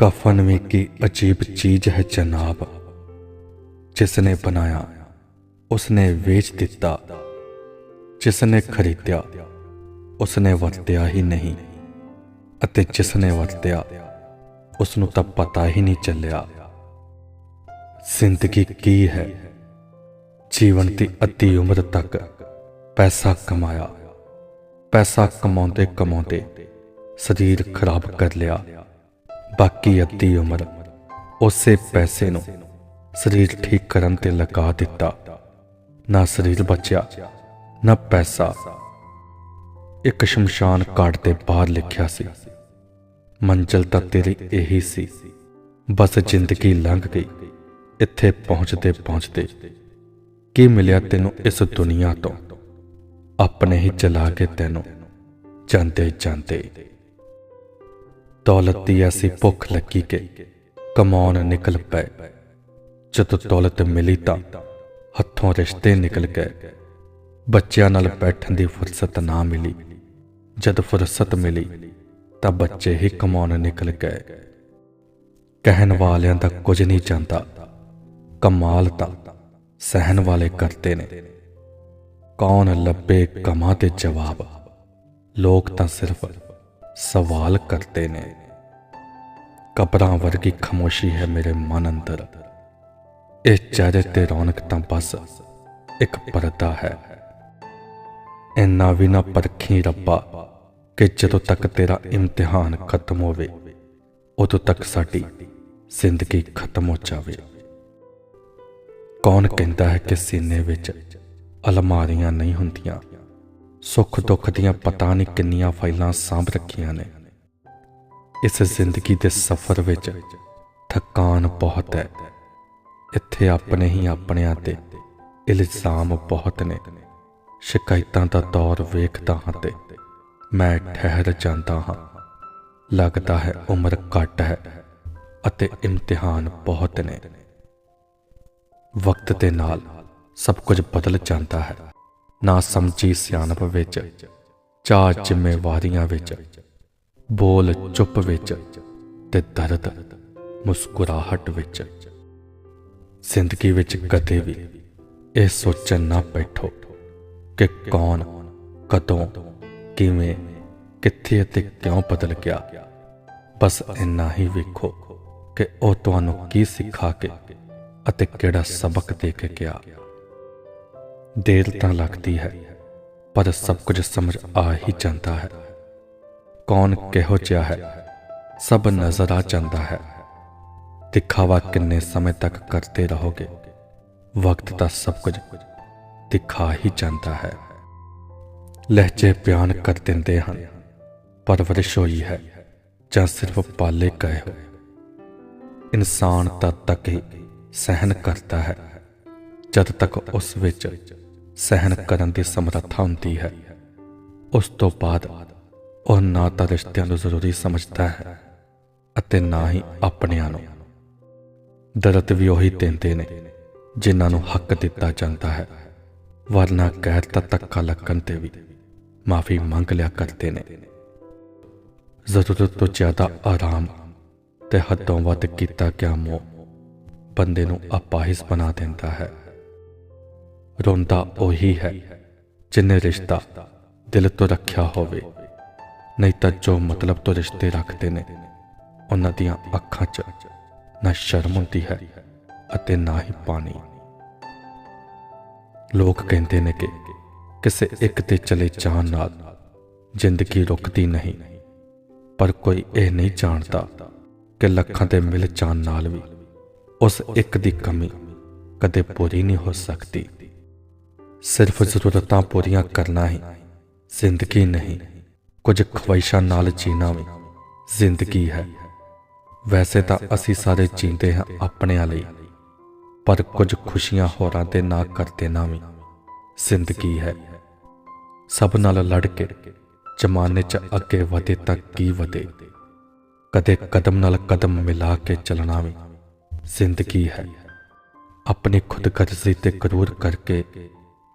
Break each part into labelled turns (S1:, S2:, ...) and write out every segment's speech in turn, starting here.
S1: कफन में की अजीब चीज है जनाब जिसने बनाया उसने ਵੇਚ ਦਿੱਤਾ ਜਿਸਨੇ ਖਰੀਦਿਆ ਉਸਨੇ ਵਰਤਿਆ ਹੀ ਨਹੀਂ ਅਤੇ ਜਿਸਨੇ ਵਰਤਿਆ ਉਸ ਨੂੰ ਤਾਂ ਪਤਾ ਹੀ ਨਹੀਂ ਚੱਲਿਆ ਜ਼ਿੰਦਗੀ ਕੀ ਹੈ ਜੀਵਨ ਦੀ ਅੱਧੀ ਉਮਰ ਤੱਕ ਪੈਸਾ ਕਮਾਇਆ ਪੈਸਾ ਕਮਾਉਂਦੇ ਕਮਾਉਂਦੇ ਸਰੀਰ ਖਰਾਬ ਕਰ ਲਿਆ ਬਾਕੀ ਅੱਧੀ ਉਮਰ ਉਸੇ ਪੈਸੇ ਨੂੰ ਸਰੀਰ ਠੀਕ ਕਰਨ ਤੇ ਲਗਾ ਦਿੱਤਾ। ਨਾ ਸਰੀਰ ਬਚਿਆ, ਨਾ ਪੈਸਾ। ਇੱਕ ਸ਼ਮਸ਼ਾਨ ਘਾਟ ਦੇ ਬਾਹਰ ਲਿਖਿਆ ਸੀ, ਮੰਜ਼ਲ ਤਾਂ ਤੇਰੀ ਇਹੀ ਸੀ, ਬਸ ਜ਼ਿੰਦਗੀ ਲੰਘ ਗਈ, ਇੱਥੇ ਪਹੁੰਚਦੇ ਪਹੁੰਚਦੇ ਕੀ ਮਿਲਿਆ ਤੈਨੂੰ ਇਸ ਦੁਨੀਆ ਤੋਂ? ਆਪਣੇ ਹੀ ਚਲਾ ਕੇ ਤੈਨੂੰ ਜਾਂਦੇ ਜਾਂਦੇ ਦੌਲਤ ਦੀ ਐਸੀ ਭੁੱਖ ਲੱਗੀ ਕਿ ਕਮਾਉਣ ਨਿਕਲ ਪਏ। ਜਦੋਂ ਦੌਲਤ ਮਿਲੀ ਤਾਂ ਹੱਥੋਂ ਰਿਸ਼ਤੇ ਨਿਕਲ ਗਏ। ਬੱਚਿਆਂ ਨਾਲ ਬੈਠਣ ਦੀ ਫੁਰਸਤ ਨਾ ਮਿਲੀ। ਜਦ ਫੁਰਸਤ ਮਿਲੀ ਤਾਂ ਬੱਚੇ ਹੀ ਕਮਾਉਣ ਨਿਕਲ ਗਏ। ਕਹਿਣ ਵਾਲਿਆਂ ਦਾ ਕੁਝ ਨਹੀਂ ਜਾਂਦਾ। ਕਮਾਲ ਤਾਂ ਸਹਿਣ ਵਾਲੇ ਕਰਦੇ ਨੇ। ਕੌਣ ਲੱਭੇ ਕਮਾ ਤੇ ਜਵਾਬ? ਲੋਕ ਤਾਂ ਸਿਰਫ ਸਵਾਲ ਕਰਦੇ ਨੇ। ਕਬਰਾਂ ਵਰਗੀ ਖਾਮੋਸ਼ੀ ਹੈ ਮੇਰੇ ਮਨ ਅੰਦਰ। ਇਹ ਚਿਹਰੇ ਤੇ ਰੌਣਕ ਤਾਂ ਬਸ ਇੱਕ ਪਰਦਾ ਹੈ। ਇੰਨਾ ਵੀ ਨਾ ਪਰਖੀ ਰੱਬਾ ਕਿ ਜਦੋਂ ਤੱਕ ਤੇਰਾ ਇਮਤਿਹਾਨ ਖਤਮ ਹੋਵੇ, ਉਦੋਂ ਤੱਕ ਸਾਡੀ ਜ਼ਿੰਦਗੀ ਖਤਮ ਹੋ ਜਾਵੇ। ਕੌਣ ਕਹਿੰਦਾ ਹੈ ਕਿ ਸੀਨੇ ਵਿੱਚ ਅਲਮਾਰੀਆਂ ਨਹੀਂ ਹੁੰਦੀਆਂ? ਸੁੱਖ ਦੁੱਖ ਦੀਆਂ ਪਤਾ ਨਹੀਂ ਕਿੰਨੀਆਂ ਫਾਈਲਾਂ ਸਾਂਭ ਰੱਖੀਆਂ ਨੇ। ਇਸ ਜ਼ਿੰਦਗੀ ਦੇ ਸਫ਼ਰ ਵਿੱਚ ਥਕਾਨ ਬਹੁਤ ਹੈ। ਇੱਥੇ ਆਪਣੇ ਹੀ ਆਪਣਿਆਂ ਤੇ ਇਲਜ਼ਾਮ ਬਹੁਤ ਨੇ। ਸ਼ਿਕਾਇਤਾਂ ਦਾ ਦੌਰ ਵੇਖਦਾ ਹਾਂ ਤੇ ਮੈਂ ਠਹਿਰ ਜਾਂਦਾ ਹਾਂ। ਲੱਗਦਾ ਹੈ ਉਮਰ ਘੱਟ ਹੈ ਅਤੇ ਇਮਤਿਹਾਨ ਬਹੁਤ ਨੇ। ਵਕਤ ਦੇ ਨਾਲ ਸਭ ਕੁਝ ਬਦਲ ਜਾਂਦਾ ਹੈ। ਨਾ ਸਮਝੀ ਸਿਆਣਪ ਵਿੱਚ, ਚਾਹ ਜ਼ਿੰਮੇਵਾਰੀਆਂ ਵਿੱਚ, ਬੋਲ ਚੁੱਪ ਵਿੱਚ ਤੇ ਦਰਦ, ਮੁਸਕਰਾਹਟ ਵਿੱਚ। ਜ਼ਿੰਦਗੀ ਵਿੱਚ ਕਦੇ ਵੀ ਇਹ ਸੋਚਣ ਨਾ ਬੈਠੋ ਕਿ ਕੌਣ, ਕਦੋਂ, ਕਿਵੇਂ, ਕਿੱਥੇ ਅਤੇ ਕਿਉਂ ਬਦਲ ਗਿਆ। ਬਸ ਇੰਨਾ ਹੀ ਵੇਖੋ ਕਿ ਉਹ ਤੁਹਾਨੂੰ ਕੀ ਸਿਖਾ ਕੇ ਅਤੇ ਕਿਹੜਾ ਸਬਕ ਦੇ ਕੇ ਗਿਆ। ਦੇਰ ਤਾਂ ਲੱਗਦੀ ਹੈ, ਪਰ ਸਭ ਕੁਝ ਸਮਝ ਆ ਹੀ ਜਾਂਦਾ ਹੈ। ਕੌਣ ਕਿਹੋ ਜਿਹਾ ਹੈ? ਸਭ ਨਜ਼ਰ ਆ ਜਾਂਦਾ ਹੈ। ਦਿਖਾਵਾ ਕਿੰਨੇ ਸਮੇਂ ਤੱਕ ਕਰਦੇ ਰਹੋਗੇ? ਵਕਤ ਤਾਂ ਸਭ ਕੁਝ ਦਿਖਾ ਹੀ ਜਾਂਦਾ ਹੈ। ਲਹਿਜੇ ਬਿਆਨ ਕਰ ਦਿੰਦੇ ਹਨ ਪਰਵਰਿਸ਼ ਹੋਈ ਹੈ ਜਾਂ ਸਿਰਫ ਪਾਲੇ ਗਏ ਹੋ। ਇਨਸਾਨ ਤਦ ਤੱਕ ਹੀ ਸਹਿਨ ਕਰਦਾ ਹੈ, ਜਦ ਤੱਕ ਉਸ ਵਿੱਚ ਸਹਿਣ ਕਰਨ ਦੀ ਸਮਰੱਥਾ ਹੁੰਦੀ ਹੈ। ਉਸ ਤੋਂ ਬਾਅਦ ਉਹ ਨਾ ਤਾਂ ਰਿਸ਼ਤਿਆਂ ਨੂੰ ਜ਼ਰੂਰੀ ਸਮਝਦਾ ਹੈ ਅਤੇ ਨਾ ਹੀ ਆਪਣਿਆਂ ਨੂੰ। ਦਰਦ ਵੀ ਉਹੀ ਦਿੰਦੇ ਨੇ ਜਿਨ੍ਹਾਂ ਨੂੰ ਹੱਕ ਦਿੱਤਾ ਜਾਂਦਾ ਹੈ, ਵਰਨਾ ਕਹਿਰ ਤਾਂ ਧੱਕਾ ਲੱਗਣ ਤੇ ਵੀ ਮਾਫੀ ਮੰਗ ਲਿਆ ਕਰਦੇ ਨੇ। ਜ਼ਰੂਰਤ ਤੋਂ ਜ਼ਿਆਦਾ ਆਰਾਮ ਤੇ ਹੱਦੋਂ ਵੱਧ ਕੀਤਾ ਗਿਆ ਮੋਹ ਬੰਦੇ ਨੂੰ ਅਪਾਹਿਜ ਬਣਾ ਦਿੰਦਾ ਹੈ। ਰੋਂਦਾ ਉਹੀ ਹੈ, ਜਿਨੇ ਰਿਸ਼ਤਾ ਦਿਲ ਤੋਂ ਰੱਖਿਆ ਹੋਵੇ। ਨਹੀਂ ਤਾਂ ਜੋ ਮਤਲਬ ਤੋਂ ਰਿਸ਼ਤੇ ਰੱਖਦੇ ਨੇ, ਉਹਨਾਂ ਦੀਆਂ ਅੱਖਾਂ 'ਚ ਨਾ ਸ਼ਰਮ ਹੁੰਦੀ ਹੈ ਅਤੇ ਨਾ ਹੀ ਪਾਣੀ। ਲੋਕ ਕਹਿੰਦੇ ਨੇ ਕਿ ਕਿਸੇ ਇੱਕ ਤੇ ਚਲੇ ਜਾਣ ਨਾਲ ਜ਼ਿੰਦਗੀ ਰੁਕਦੀ ਨਹੀਂ, ਪਰ ਕੋਈ ਇਹ ਨਹੀਂ ਜਾਣਦਾ ਕਿ ਲੱਖਾਂ 'ਤੇ ਮਿਲ ਜਾਣ ਨਾਲ ਵੀ ਉਸ ਇੱਕ ਦੀ ਕਮੀ ਕਦੇ ਪੂਰੀ ਨਹੀਂ ਹੋ ਸਕਦੀ। ਸਿਰਫ ਜ਼ਰੂਰਤਾਂ ਪੂਰੀਆਂ ਕਰਨਾ ਹੀ, ਜ਼ਿੰਦਗੀ ਨਹੀਂ। ਕੁਝ ਖਵਾਇਸ਼ਾਂ ਨਾਲ ਜੀਣਾ ਵੀ ਜ਼ਿੰਦਗੀ ਹੈ। ਵੈਸੇ ਤਾਂ ਅਸੀਂ ਸਾਰੇ ਜੀਂਦੇ ਹਾਂ ਆਪਣਿਆਂ ਲਈ, ਪਰ ਕੁਝ ਖੁਸ਼ੀਆਂ ਹੋਰਾਂ 'ਤੇ ਨਾ ਕਰਦੇ ਨਾ ਵੀ ਜ਼ਿੰਦਗੀ ਹੈ। ਸਭ ਨਾਲ ਲੜ ਕੇ ਜਮਾਨੇ 'ਚ ਅੱਗੇ ਵਧੇ ਤਾਂ ਕੀ ਵਧੇ? ਕਦੇ ਕਦਮ ਨਾਲ ਕਦਮ ਮਿਲਾ ਕੇ ਚੱਲਣਾ ਵੀ ਜ਼ਿੰਦਗੀ ਹੈ। ਆਪਣੀ ਖੁਦਗਰਜ਼ੀ ਤੇ ਕਰੂਰ ਕਰਕੇ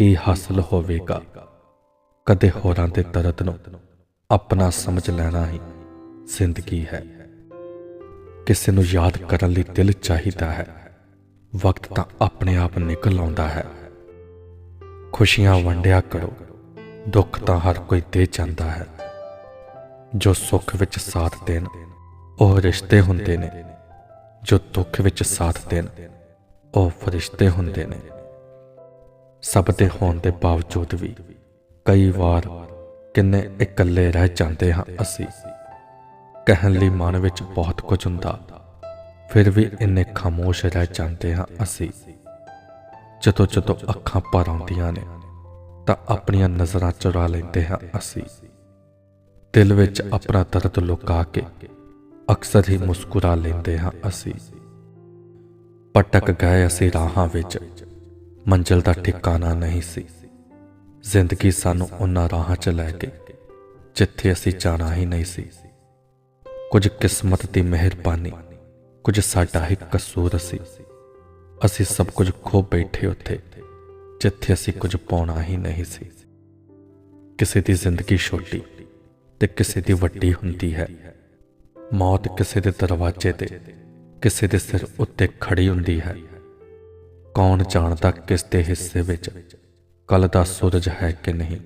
S1: ਕੀ ਹਾਸਲ ਹੋਵੇਗਾ? ਕਦੇ ਹੋਰਾਂ ਦੇ ਦਰਦ ਨੂੰ ਆਪਣਾ ਸਮਝ ਲੈਣਾ ਹੀ ਜ਼ਿੰਦਗੀ ਹੈ। ਕਿਸੇ ਨੂੰ ਯਾਦ ਕਰਨ ਲਈ ਦਿਲ ਚਾਹੀਦਾ ਹੈ। ਵਕਤ ਤਾਂ ਆਪਣੇ ਆਪ ਨਿਕਲ ਆਉਂਦਾ ਹੈ। ਖੁਸ਼ੀਆਂ ਵੰਡਿਆ ਕਰੋ। ਦੁੱਖ ਤਾਂ ਹਰ ਕੋਈ ਦੇ ਜਾਂਦਾ ਹੈ। ਜੋ ਸੁੱਖ ਵਿੱਚ ਸਾਥ ਦੇਣ, ਉਹ ਰਿਸ਼ਤੇ ਹੁੰਦੇ ਨੇ। ਜੋ ਦੁੱਖ ਵਿੱਚ ਸਾਥ ਦੇਣ, ਉਹ ਫਰਿਸ਼ਤੇ ਹੁੰਦੇ ਨੇ। ਸਭ ਦੇ ਹੋਣ ਦੇ ਬਾਵਜੂਦ ਵੀ ਕਈ ਵਾਰ ਕਿੰਨੇ ਇਕੱਲੇ ਰਹਿ ਜਾਂਦੇ ਹਾਂ ਅਸੀਂ। ਕਹਿਣ ਲਈ ਮਨ ਵਿੱਚ ਬਹੁਤ ਕੁਝ ਹੁੰਦਾ, ਫਿਰ ਵੀ ਇੰਨੇ ਖਾਮੋਸ਼ ਰਹਿ ਜਾਂਦੇ ਹਾਂ ਅਸੀਂ। ਜਦੋਂ ਜਦੋਂ ਅੱਖਾਂ ਭਰ ਆਉਂਦੀਆਂ ਨੇ, ਤਾਂ ਆਪਣੀਆਂ ਨਜ਼ਰਾਂ ਚੁਰਾ ਲੈਂਦੇ ਹਾਂ ਅਸੀਂ। ਦਿਲ ਵਿੱਚ ਆਪਣਾ ਦਰਦ ਲੁਕਾ ਕੇ ਅਕਸਰ ਹੀ ਮੁਸਕਰਾ ਲੈਂਦੇ ਹਾਂ ਅਸੀਂ। ਪਟਕ ਗਏ ਅਸੀਂ ਰਾਹਾਂ ਵਿੱਚ ਮੰਜ਼ਿਲ ਦਾ ਠਿਕਾਣਾ ਨਹੀਂ ਸੀ। ਜ਼ਿੰਦਗੀ ਸਾਨੂੰ ਉਹਨਾਂ ਰਾਹਾਂ 'ਚ ਲੈ ਕੇ ਜਿੱਥੇ ਅਸੀਂ ਜਾਣਾ ਹੀ ਨਹੀਂ ਸੀ। ਕੁਝ ਕਿਸਮਤ ਦੀ ਮਿਹਰਬਾਨੀ, ਕੁਝ ਸਾਡਾ ਹੀ ਕਸੂਰ ਸੀ। ਅਸੀਂ ਸਭ ਕੁਝ ਖੋ ਬੈਠੇ ਉੱਥੇ, ਜਿੱਥੇ ਅਸੀਂ ਕੁਝ ਪਾਉਣਾ ਹੀ ਨਹੀਂ ਸੀ। ਕਿਸੇ ਦੀ ਜ਼ਿੰਦਗੀ ਛੋਟੀ ਤੇ ਕਿਸੇ ਦੀ ਵੱਡੀ ਹੁੰਦੀ ਹੈ। ਮੌਤ ਕਿਸੇ ਦੇ ਦਰਵਾਜ਼ੇ ਤੇ, ਕਿਸੇ ਦੇ ਸਿਰ ਉੱਤੇ ਖੜੀ ਹੁੰਦੀ ਹੈ। ਕੌਣ ਜਾਣਦਾ ਕਿਸ ਦੇ ਹਿੱਸੇ ਵਿੱਚ ਕੱਲ ਦਾ ਸੂਰਜ ਹੈ ਕਿ ਨਹੀਂ?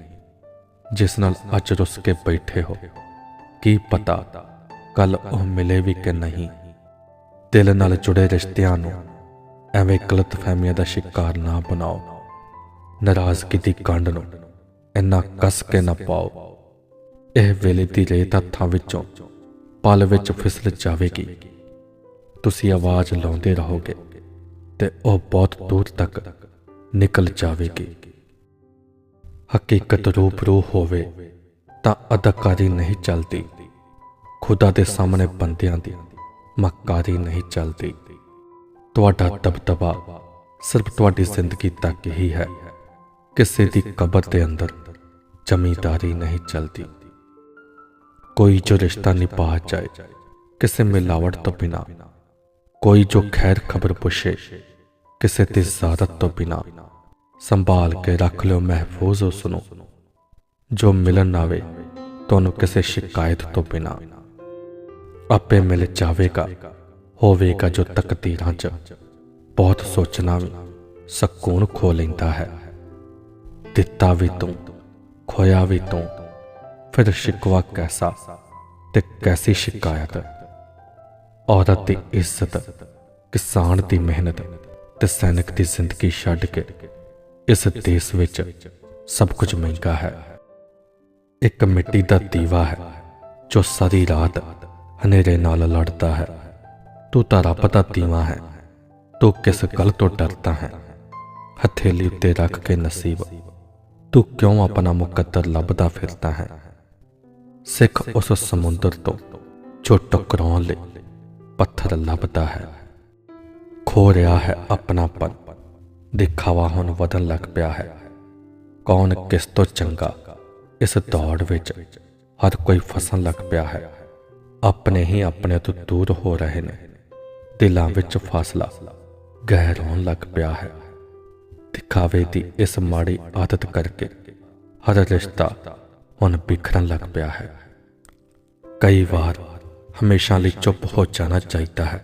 S1: ਜਿਸ ਨਾਲ ਅੱਜ ਰੁੱਸ ਕੇ ਬੈਠੇ ਹੋ, ਕੀ ਪਤਾ ਕੱਲ ਉਹ ਮਿਲੇ ਵੀ ਕਿ ਨਹੀਂ? ਦਿਲ ਨਾਲ ਜੁੜੇ ਰਿਸ਼ਤਿਆਂ ਨੂੰ ਐਵੇਂ ਗਲਤ ਫਹਿਮੀਆਂ ਦਾ ਸ਼ਿਕਾਰ ਨਾ ਬਣਾਓ। ਨਾਰਾਜ਼ਗੀ ਦੀ ਕੰਡ ਨੂੰ ਇੰਨਾ ਕੱਸ ਕੇ ਨਾ ਪਾਓ। ਇਹ ਵੇਲੇ ਦੀ ਰੇਤ ਹੱਥਾਂ ਵਿੱਚੋਂ ਪਲ ਵਿੱਚ ਫਿਸਲ ਜਾਵੇਗੀ। ਤੁਸੀਂ ਆਵਾਜ਼ ਲਾਉਂਦੇ ਰਹੋਗੇ। ਤੇ ਉਹ ਬਹੁਤ ਦੂਰ ਤੱਕ ਨਿਕਲ ਜਾਵੇਗੀ। ਹਕੀਕਤ ਰੂਬਰੂ ਹੋਵੇ ਤਾਂ ਅਦਾਕਾਰੀ ਨਹੀਂ ਚੱਲਦੀ। ਖੁਦਾ ਦੇ ਸਾਹਮਣੇ ਬੰਦਿਆਂ ਦੀ ਮੱਕਾਰੀ ਨਹੀਂ ਚੱਲਦੀ। ਤੁਹਾਡਾ ਦਬਦਬਾ ਸਿਰਫ ਤੁਹਾਡੀ ਜ਼ਿੰਦਗੀ ਤੱਕ ਹੀ ਹੈ। ਕਿਸੇ ਦੀ ਕਬਰ ਦੇ ਅੰਦਰ ਜ਼ਮੀਂਦਾਰੀ ਨਹੀਂ ਚੱਲਦੀ। ਕੋਈ ਜੋ ਰਿਸ਼ਤਾ ਨਿਭਾ ਜਾਏ, ਕਿਸੇ ਮਿਲਾਵਟ ਤੋਂ ਬਿਨਾ ਕੋਈ ਜੋ ਖੈਰ ਖਬਰ ਪੁੱਛੇ, ਕਿਸੇ ਦੀ ਜ਼ਾਦਤ ਤੋਂ ਬਿਨਾ ਸੰਭਾਲ ਕੇ ਰੱਖ ਲਿਓ, ਮਹਿਫੂਜ਼ ਉਸ ਨੂੰ ਜੋ ਮਿਲਣ ਆਵੇ, ਤੁਹਾਨੂੰ ਕਿਸੇ ਸ਼ਿਕਾਇਤ ਤੋਂ ਬਿਨਾ ਆਪੇ ਮਿਲ ਜਾਵੇਗਾ, ਹੋਵੇਗਾ ਜੋ ਤਕਦੀਰਾਂ 'ਚ ਬਹੁਤ ਸੋਚਣਾ ਵੀ ਸਕੂਨ ਖੋ ਲੈਂਦਾ ਹੈ। ਦਿੱਤਾ ਵੀ ਤੂੰ, ਖੋਇਆ ਵੀ ਤੂੰ, ਫਿਰ ਸ਼ਿਕਵਾ ਕੈਸਾ ਤੇ ਕੈਸੀ ਸ਼ਿਕਾਇਤ? ਔਰਤ ਦੀ ਇੱਜ਼ਤ, ਕਿਸਾਨ ਦੀ ਮਿਹਨਤ ਤੇ ਸੈਨਿਕ ਦੀ ਜ਼ਿੰਦਗੀ ਛੱਡ ਕੇ ਇਸ ਦੇਸ਼ ਵਿੱਚ ਸਭ ਕੁਝ ਮਹਿੰਗਾ ਹੈ। ਇੱਕ ਮਿੱਟੀ ਦਾ ਦੀਵਾ ਹੈ ਜੋ ਸਾਰੀ ਰਾਤ ਹਨੇਰੇ ਨਾਲ ਲੜਦਾ ਹੈ। ਤੂੰ ਤਾਂ ਰੱਬ ਦਾ ਦੀਵਾ ਹੈ, ਤੂੰ ਕਿਸ ਗੱਲ ਤੋਂ ਡਰਦਾ ਹੈ? ਹਥੇਲੀ ਉੱਤੇ ਰੱਖ ਕੇ ਨਸੀਬ, ਤੂੰ ਕਿਉਂ ਆਪਣਾ ਮੁਕੱਦਰ ਲੱਭਦਾ ਫਿਰਦਾ ਹੈ? ਸਿੱਖ ਉਸ ਸਮੁੰਦਰ ਤੋਂ ਜੋ ਟਕਰਾਉਣ ਲਈ ਪੱਥਰ ਲੱਭਦਾ ਹੈ। ਖੋ ਰਿਹਾ ਹੈ ਆਪਣਾਪਨ। ਦਿਖਾਵਾ ਹੁਣ ਵਧਣ ਲੱਗ ਪਿਆ ਹੈ। ਕੌਣ ਕਿਸ ਤੋਂ ਚੰਗਾ? ਇਸ ਦੌੜ ਵਿੱਚ ਹਰ ਕੋਈ ਫਸਣ ਲੱਗ ਪਿਆ ਹੈ। ਆਪਣੇ ਹੀ ਆਪਣੇ ਤੋਂ ਦੂਰ ਹੋ ਰਹੇ ਨੇ। ਦਿਲਾਂ ਵਿੱਚ ਫਾਸਲਾ ਗਹਿਰ ਹੋਣ ਲੱਗ ਪਿਆ ਹੈ। ਦਿਖਾਵੇ ਦੀ ਇਸ ਮਾੜੀ ਆਦਤ ਕਰਕੇ ਹਰ ਰਿਸ਼ਤਾ ਹੁਣ ਬਿਖਰਨ ਲੱਗ ਪਿਆ ਹੈ। ਕਈ ਵਾਰ ਹਮੇਸ਼ਾ ਲਈ ਚੁੱਪ ਹੋ ਜਾਣਾ ਚਾਹੀਦਾ ਹੈ,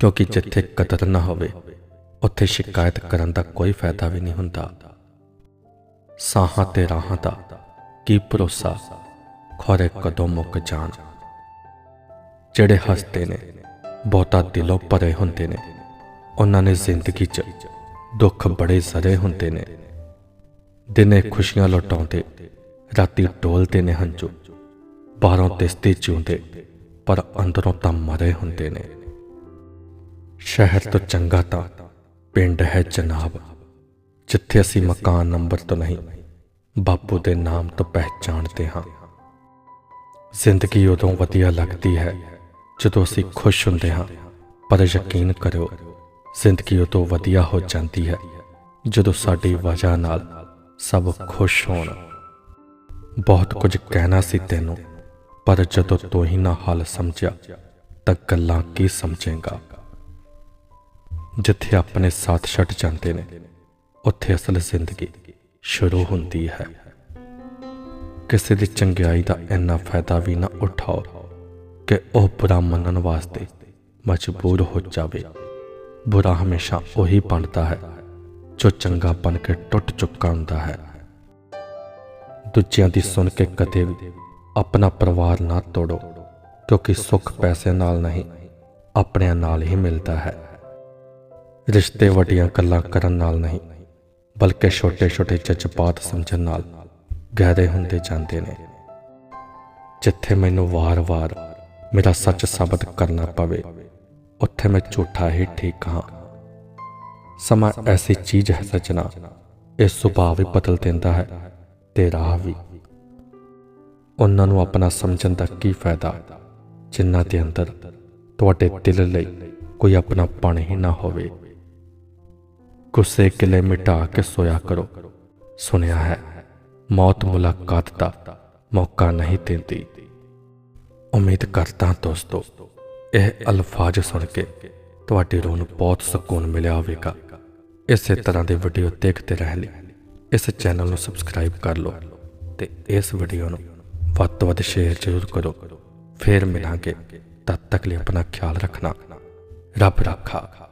S1: ਕਿਉਂਕਿ ਜਿੱਥੇ ਕਦਰ ਨਾ ਹੋਵੇ, ਉੱਥੇ ਸ਼ਿਕਾਇਤ ਕਰਨ ਦਾ ਕੋਈ ਫਾਇਦਾ ਵੀ ਨਹੀਂ ਹੁੰਦਾ। ਸਾਹਾਂ ਤੇ ਰਾਹਾਂ ਦਾ ਕੀ ਭਰੋਸਾ? ਖੋਰੇ ਕਦੋਂ ਮੁੱਕ ਜਾਣ? ਜਿਹੜੇ ਹੱਸਦੇ ਨੇ, ਬਹੁਤਾ ਦਿਲੋਂ ਭਰੇ ਹੁੰਦੇ ਨੇ। ਉਹਨਾਂ ਨੇ ਜ਼ਿੰਦਗੀ 'ਚ ਦੁੱਖ ਬੜੇ ਜ਼ਰੇ ਹੁੰਦੇ ਨੇ। ਦਿਨੇ ਖੁਸ਼ੀਆਂ ਲੁਟਾਉਂਦੇ, ਰਾਤੀ ਡੋਲਦੇ ਨੇ ਹੰਝੂ। ਬਾਹਰੋਂ ਤਿਸਤੇ ਜਿਉਂਦੇ ਪਰ ਅੰਦਰੋਂ ਤਾਂ ਮਰੇ ਹੁੰਦੇ ਨੇ। ਸ਼ਹਿਰ ਤੋਂ ਚੰਗਾ ਤਾਂ ਪਿੰਡ ਹੈ ਜਨਾਬ, ਜਿੱਥੇ ਅਸੀਂ ਮਕਾਨ ਨੰਬਰ ਤੋਂ ਨਹੀਂ, ਬਾਪੂ ਦੇ ਨਾਮ ਤੋਂ ਪਹਿਚਾਣਦੇ ਹਾਂ। ਜ਼ਿੰਦਗੀ ਉਦੋਂ ਵਧੀਆ ਲੱਗਦੀ ਹੈ ਜਦੋਂ ਅਸੀਂ ਖੁਸ਼ ਹੁੰਦੇ ਹਾਂ, ਪਰ ਯਕੀਨ ਕਰੋ ਜ਼ਿੰਦਗੀ ਉਦੋਂ ਵਧੀਆ ਹੋ ਜਾਂਦੀ ਹੈ ਜਦੋਂ ਸਾਡੀ ਵਜ੍ਹਾ ਨਾਲ ਸਭ ਖੁਸ਼ ਹੋਣ। ਬਹੁਤ ਕੁਝ ਕਹਿਣਾ ਸੀ ਤੈਨੂੰ। ਪਰ ਜਦੋਂ ਤੂੰ ਹੀ ਨਾ ਹਾਲ ਸਮਝਿਆ, ਤਾਂ ਗੱਲਾਂ ਕੀ ਸਮਝੇਗਾ? ਜਿੱਥੇ ਆਪਣੇ ਸਾਥ ਛੱਡ ਜਾਂਦੇ ਨੇ, ਉੱਥੇ ਅਸਲ ਜ਼ਿੰਦਗੀ ਸ਼ੁਰੂ ਹੁੰਦੀ ਹੈ। ਕਿਸੇ ਦੀ ਚੰਗਿਆਈ ਦਾ ਇੰਨਾ ਫਾਇਦਾ ਵੀ ਨਾ ਉਠਾਓ ਕਿ ਉਹ ਬੁਰਾ ਮੰਨਣ ਵਾਸਤੇ ਮਜਬੂਰ ਹੋ ਜਾਵੇ। ਬੁਰਾ ਹਮੇਸ਼ਾ ਉਹੀ ਬਣਦਾ ਹੈ, ਜੋ ਚੰਗਾ ਬਣ ਕੇ ਟੁੱਟ ਚੁੱਕਾ ਹੁੰਦਾ ਹੈ। ਦੂਜਿਆਂ ਦੀ ਸੁਣ ਕੇ ਕਦੇ ਵੀ ਆਪਣਾ ਪਰਿਵਾਰ ਨਾ ਤੋੜੋ, ਕਿਉਂਕਿ ਸੁੱਖ ਪੈਸੇ ਨਾਲ ਨਹੀਂ, ਆਪਣਿਆਂ ਨਾਲ ਹੀ ਮਿਲਦਾ ਹੈ। ਰਿਸ਼ਤੇ ਵੱਡੀਆਂ ਗੱਲਾਂ ਕਰਨ ਨਾਲ ਨਹੀਂ, ਬਲਕਿ ਛੋਟੇ-ਛੋਟੇ ਜਜ਼ਬਾਤ ਸਮਝਣ ਨਾਲ ਗਹਿਰੇ ਹੁੰਦੇ ਜਾਂਦੇ ਨੇ। ਜਿੱਥੇ ਮੈਨੂੰ ਵਾਰ-ਵਾਰ ਮੇਰਾ ਸੱਚ ਸਾਬਤ ਕਰਨਾ ਪਵੇ, ਉੱਥੇ ਮੈਂ ਝੂਠਾ ਹੀ ਠੀਕ ਹਾਂ। ਸਮਾਂ ਐਸੀ ਚੀਜ਼ ਹੈ ਸੱਜਣਾ, ਇਹ ਸੁਭਾਅ ਵੀ ਬਦਲ ਦਿੰਦਾ ਹੈ ਤੇ ਰਾਹ ਵੀ। ਉਹਨਾਂ ਨੂੰ ਆਪਣਾ ਸਮਝਣ ਦਾ ਕੀ ਫਾਇਦਾ? ਜਿਨ੍ਹਾਂ ਦੇ ਅੰਦਰ ਤੁਹਾਡੇ ਦਿਲ ਲਈ ਕੋਈ ਆਪਣਾ ਪਣ ਹੀ ਨਾ ਹੋਵੇ। ਗੁੱਸੇ ਕਿਲੇ ਮਿਟਾ ਕੇ ਸੋਇਆ ਕਰੋ। ਸੁਣਿਆ ਹੈ, ਮੌਤ ਮੁਲਾਕਾਤ ਦਾ ਮੌਕਾ ਨਹੀਂ ਦਿੰਦੀ। ਉਮੀਦ ਕਰਦਾ ਦੋਸਤੋ, ਇਹ ਅਲਫਾਜ਼ ਸੁਣ ਕੇ ਤੁਹਾਡੀ ਰੂਹ ਨੂੰ ਬਹੁਤ ਸਕੂਨ ਮਿਲਿਆ ਹੋਵੇਗਾ। ਇਸੇ ਤਰ੍ਹਾਂ ਦੇ ਵੀਡੀਓ ਦੇਖਦੇ ਰਹਿਣ ਲਈ ਇਸ ਚੈਨਲ ਨੂੰ ਸਬਸਕ੍ਰਾਈਬ ਕਰ ਲਓ ਤੇ ਇਸ ਵੀਡੀਓ ਨੂੰ ਵੱਧ ਤੋਂ ਵੱਧ ਸ਼ੇਅਰ ਜ਼ਰੂਰ ਕਰੋ। ਫਿਰ ਮਿਲਾਂਗੇ। ਤਦ ਤੱਕ ਲਈ ਆਪਣਾ ਖਿਆਲ ਰੱਖਣਾ। ਰੱਬ ਰੱਖਾ।